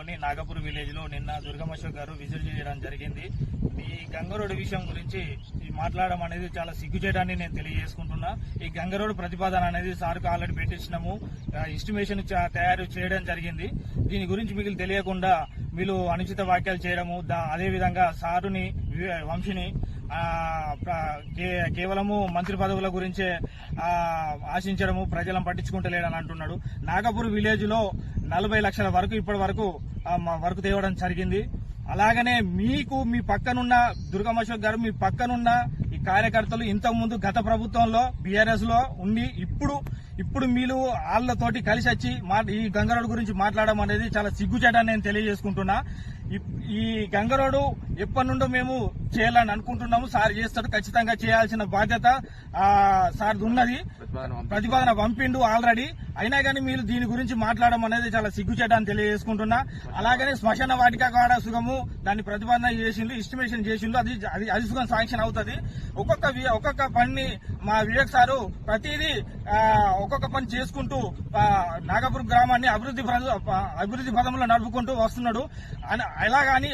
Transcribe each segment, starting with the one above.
మండలంలోని నాగపూర్ విలేజ్లో నిన్న దుర్గమశోక్ గారు విజిట్ చేయడం జరిగింది. ఈ గంగరోడ్ విషయం గురించి మాట్లాడడం అనేది చాలా సిగ్గుచేయడాన్ని నేను తెలియజేసుకుంటున్నా. ఈ గంగరోడ్ ప్రతిపాదన అనేది సార్కు ఆల్రెడీ పెట్టించినాము. ఎస్టిమేషన్ తయారు చేయడం జరిగింది. దీని గురించి మీకు తెలియకుండా వీళ్ళు అనుచిత వ్యాఖ్యలు చేయడము దా- అదేవిధంగా సారుని వంశీని కేవలము మంత్రి పదవుల గురించే ఆశించడము ప్రజలను పట్టించుకుంటలేడని అంటున్నాడు. నాగపూర్ విలేజ్లో నలభై లక్షల వరకు ఇప్పటి వరకు మా వరకు తేవడం జరిగింది. అలాగనే మీకు మీ పక్కనున్న దుర్గం అశోక్ గారు మీ పక్కనున్న ఈ కార్యకర్తలు ఇంతకుముందు గత ప్రభుత్వంలో బీఆర్ఎస్లో ఉండి ఇప్పుడు ఇప్పుడు మీరు వాళ్ళతోటి కలిసి వచ్చి మా ఈ గంగరోడ్ గురించి మాట్లాడడం అనేది చాలా సిగ్గుచేటని నేను తెలియజేసుకుంటున్నా. ఈ గంగరోడు ఎప్పటి నుండో మేము చేయాలని అనుకుంటున్నాము. సార్ చేస్తాడు ఖచ్చితంగా చేయాల్సిన బాధ్యత ఆ, సార్ది ఉన్నది. ప్రతిపాదన పంపిండు. ఆల్రెడీ. అయినా కానీ మీరు దీని గురించి మాట్లాడడం అనేది చాలా సిగ్గుచేటని తెలియజేసుకుంటున్నా. అలాగనే శ్మశాన వాటిక కాడ సుగము దాన్ని ప్రతిపాదన చేసిండు ఎస్టిమేషన్ చేసిండు అది అది అది సుగం శాంక్షన్ అవుతుంది. ఒక్కొక్క ఒక్కొక్క పని మా వివేక్ సారు ప్రతిదీ ఒక్కొక్క పని చేసుకుంటూ నాగపూర్ గ్రామాన్ని అభివృద్ధి అభివృద్ధి పదంలో నడుపుకుంటూ వస్తున్నాడు. అన- అలాగాని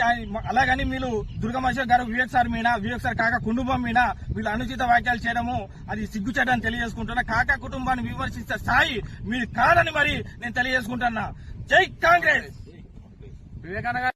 అలాగని మీరు దుర్గమేశ్వర్ గారు వివేక్ సార్ మీద వివేక్ సార్ కాక కుటుంబం మీద వీళ్ళు అనుచిత వ్యాఖ్యలు చేయడము అది సిగ్గుచేటని తెలియజేసుకుంటున్నా. కాక కుటుంబాన్ని విమర్శిస్తే స్థాయి మీరు కాదని మరి నేను తెలియజేసుకుంటున్నా. జై కాంగ్రెస్! వివేకానంద